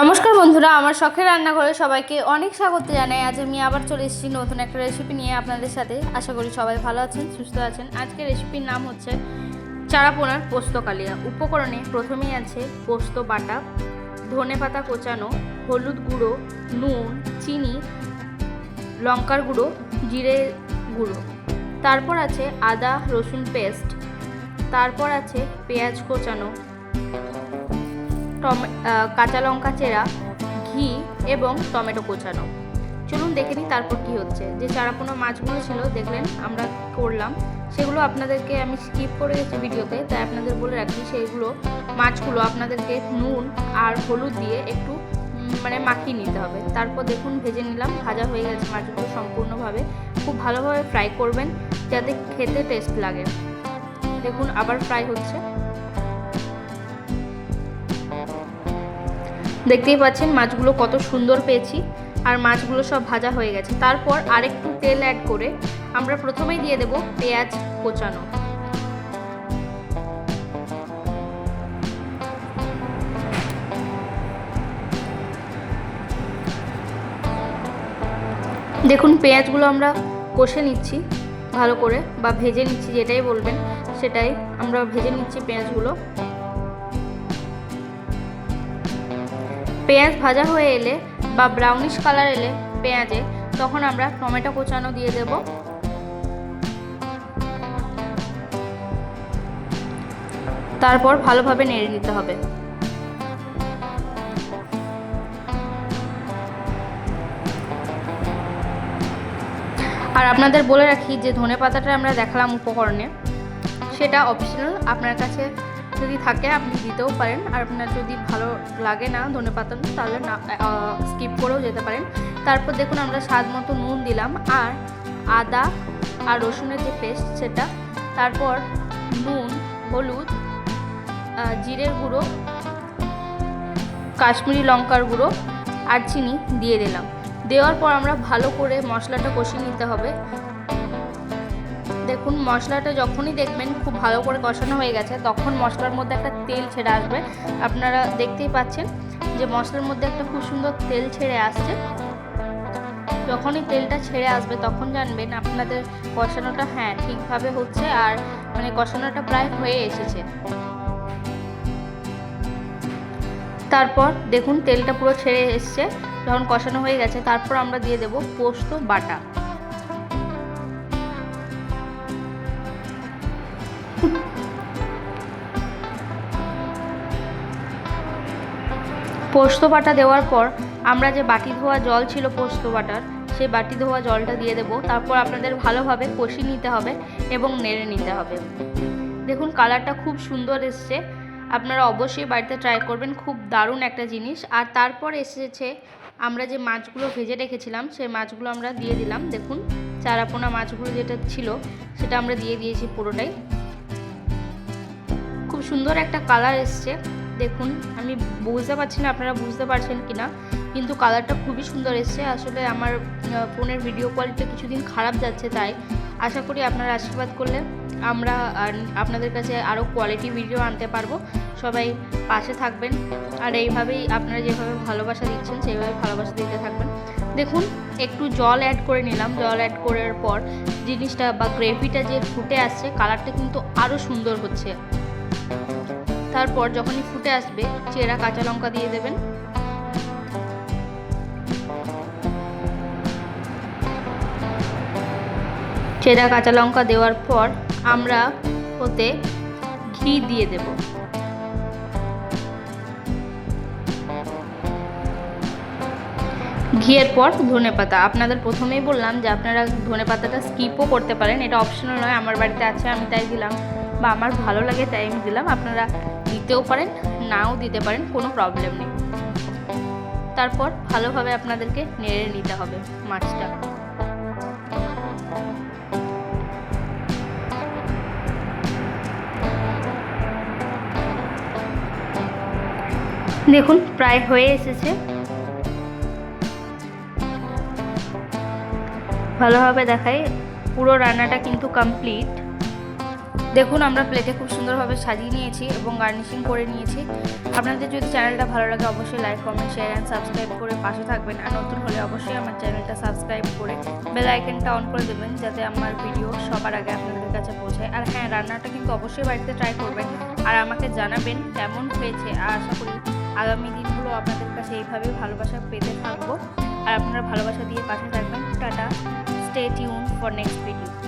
নমস্কার বন্ধুরা, আমার শখের রান্নাঘরে সবাইকে অনেক স্বাগত জানাই। আজ আমি আবার চলে এসেছি নতুন একটা রেসিপি নিয়ে আপনাদের সাথে। আশা করি সবাই ভালো আছেন, সুস্থ আছেন। আজকের রেসিপির নাম হচ্ছে চারাপোনার পোস্ত কালিয়া। উপকরণে প্রথমেই আছে পোস্ত বাটা, ধনে পাতা কোচানো, হলুদ গুঁড়ো, নুন, চিনি, লঙ্কার গুঁড়ো, জিরে গুঁড়ো। তারপর আছে আদা, রসুন পেস্ট তারপর আছে পেঁয়াজ কোচানো। টমে কাঁচা লঙ্কা, চেরা, ঘি এবং টমেটো কোচানো। চলুন দেখে নিই তারপর কি হচ্ছে। যে চারাপোনা মাছগুলো ছিল, দেখলেন আমরা করলাম। সেগুলো আপনাদেরকে আমি স্কিপ করে গেছি ভিডিওতে, তাই আপনাদের বলে রাখি সেইগুলো মাছগুলো আপনাদেরকে নুন আর হলুদ দিয়ে একটু মানে মাখিয়ে নিতে হবে। তারপর দেখুন ভেজে নিলাম, ভাজা হয়ে গেছে মাছগুলো সম্পূর্ণভাবে। খুব ভালোভাবে ফ্রাই করবেন, যাতে খেতে টেস্ট লাগে। দেখুন আবার ফ্রাই হচ্ছে। দেখতেই পাচ্ছেন মাছগুলো কত সুন্দর পেয়েছি, আর মাছগুলো সব ভাজা হয়ে গেছে। তারপর আরেকটু তেল অ্যাড করে আমরা প্রথমেই দিয়ে দেব পেঁয়াজ কোচানো। দেখুন পেঁয়াজগুলো আমরা কষে নিচ্ছি ভালো করে, বা ভেজে নিচ্ছি যেটাই বলবেন, সেটাই আমরা ভেজে নিচ্ছি পেঁয়াজগুলো। পেঁয়াজ ভাজা হয়ে এলে বা ব্রাউনিশ কালার এলে পেঁয়াজে, তখন আমরা টমেটো কোচানো দিয়ে দেব। তারপর ভালোভাবে নেড়ে নিতে হবে। আর আপনাদের বলে রাখি, যে ধনে পাতাটা আমরা দেখালাম উপকরণে, সেটা অপশনাল আপনার কাছে যদি থাকে, আপনি দিতেও পারেন। আর আপনার যদি ভালো লাগে না ধনে পাতা, তাহলে না স্কিপ করেও যেতে পারেন। তারপর দেখুন আমরা স্বাদ মতো নুন দিলাম। আর আদা আর রসুনের যে পেস্ট সেটা, তারপর নুন, হলুদ জিরের গুঁড়ো, কাশ্মীরি লঙ্কার গুঁড়ো আর চিনি দিয়ে দিলাম। দেওয়ার পর আমরা ভালো করে মশলাটা কষিয়ে নিতে হবে। দেখুন, মশলাটা যখনই দেখবেন খুব ভালো করে কষানো হয়ে গেছে, তখন মশলার মধ্যে একটা তেল ছেড়ে আসবে। আপনারা দেখতেই পাচ্ছেন যে মশলার মধ্যে একটা খুব সুন্দর তেল ছেড়ে আসছে। যখনই তেলটা ছেড়ে আসবে, তখন জানবেন আপনাদের কষানোটা হ্যাঁ ঠিকভাবে হচ্ছে আর মানে কষানোটা প্রায় হয়ে এসেছে। তারপর দেখুন, তেলটা পুরো ছেড়ে এসছে, যখন কষানো হয়ে গেছে, তারপর আমরা দিয়ে দেব পোস্ত বাটা। পোস্ত বাটা দেওয়ার পর আমরা যে বাটি ধোয়া জল ছিল পোস্ত বাটার, সেই বাটি ধোয়া জলটা দিয়ে দেবো। তারপর আপনাদের ভালোভাবে কষিয়ে নিতে হবে এবং নেড়ে নিতে হবে। দেখুন কালারটা খুব সুন্দর এসছে। আপনারা অবশ্যই বাড়িতে ট্রাই করবেন, খুব দারুণ একটা জিনিস। আর তারপর এসেছে আমরা যে মাছগুলো ভেজে রেখেছিলাম, সেই মাছগুলো আমরা দিয়ে দিলাম। দেখুন, চারাপোনা মাছগুলো যেটা ছিল, সেটা আমরা দিয়ে দিয়েছি পুরোটাই। সুন্দর একটা কালার এসছে। দেখুন, আমি বুঝতে পারছি না আপনারা বুঝতে পারছেন কি না কিন্তু কালারটা খুবই সুন্দর এসছে। আসলে আমার ফোনের ভিডিও কোয়ালিটি কিছুদিন খারাপ যাচ্ছে তাই। আশা করি আপনারা আশীর্বাদ করলে আমরা আপনাদের কাছে আরও কোয়ালিটি ভিডিও আনতে পারব। সবাই পাশে থাকবেন। আর এইভাবেই আপনারা যেভাবে ভালোবাসা দিচ্ছেন, সেইভাবে ভালোবাসা দিতে থাকবেন। দেখুন, একটু জল অ্যাড করে নিলাম। জল অ্যাড করার পর জিনিসটা বা গ্রেভিটা যে ফুটে আসছে কালারটা কিন্তু আরও সুন্দর হচ্ছে। তারপর যখনই ফুটে আসবে, চেরা কাঁচা লঙ্কা দিয়ে দেবেন। চেরা কাঁচা লঙ্কা দেওয়ার পর আমরা ওতে ঘি দিয়ে দেব। ঘিয়ের পর ধনে পাতা। আপনাদের প্রথমেই বললাম যে আপনারা ধনে পাতাটা স্কিপও করতে পারেন। এটা অপশনাল নয়, আমার বাড়িতে আছে, আমি তাই দিলাম। বা আমার ভালো লাগে তাই আমি দিলাম। আপনারা দিতেও পারেন, নাও দিতে পারেন, কোনো প্রবলেম নেই। তারপর ভালোভাবে আপনাদেরকে নেড়ে নিতে হবে মাছটা। দেখুন, প্রায় হয়ে এসেছে। ভালোভাবে দেখাই, পুরো রান্নাটা কিন্তু কমপ্লিট দেখুন, আমরা প্লেটে খুব সুন্দরভাবে সাজিয়ে নিয়েছি এবং গার্নিশিং করে নিয়েছি। আপনাদের যদি চ্যানেলটা ভালো লাগে, অবশ্যই like comment share and subscribe করে পাশে থাকবেন। আর নতুন হলে অবশ্যই আমার চ্যানেলটা সাবস্ক্রাইব করে বেল আইকনটা অন করে দেবেন, যাতে আমার ভিডিও সবার আগে আপনাদের কাছে পৌঁছায়। আর হ্যাঁ রান্নাটা কিন্তু অবশ্যই বাড়িতে ট্রাই করবেন আর আমাকে জানাবেন কেমন হয়েছে। আর আশা করি আগামী দিনগুলো আপনাদের কাছে এইভাবেই ভালোবাসা পেতে থাকব। আর আপনারা ভালোবাসা দিয়ে পাশে থাকবেন। Tata stay tune for next video